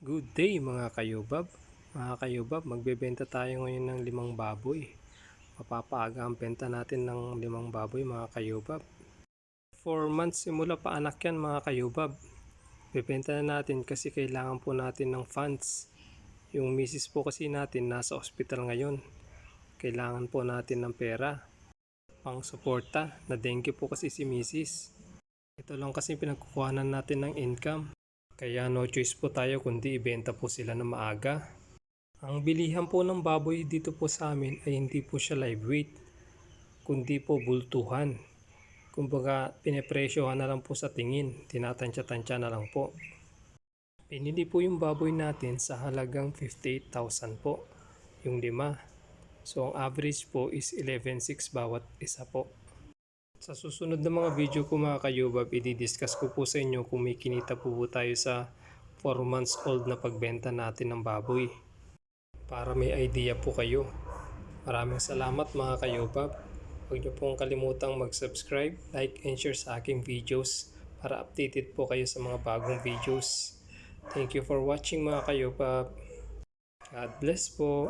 Good day mga kayubab. Mga kayubab, magbebenta tayo ngayon ng limang baboy. Mapapaaga ang benta natin ng limang baboy mga kayubab. 4 months simula pa anak yan mga kayubab. Bebenta na natin kasi kailangan po natin ng funds. Yung misis po kasi natin nasa ospital ngayon. Kailangan po natin ng pera. Pang suporta na dengue po kasi si misis. Ito lang kasi pinagkukuhanan natin ng income. Kaya no choice po tayo kundi ibenta po sila na maaga. Ang bilihan po ng baboy dito po sa amin ay hindi po siya live weight, kundi po bultuhan. Kumbaga, pinepresyohan na lang po sa tingin, tinatansya-tansya na lang po. Pinili po yung baboy natin sa halagang 58,000 po, yung lima. So, ang average po is 11,600 bawat isa po. Sa susunod na mga video ko mga kayubab, i-discuss ko po sa inyo kung may kinita po po tayo sa 4 months old na pagbenta natin ng baboy. Para may idea po kayo. Maraming salamat mga kayubab. Huwag niyo pong kalimutang mag-subscribe, like, and share sa aking videos para updated po kayo sa mga bagong videos. Thank you for watching mga kayubab. God bless po.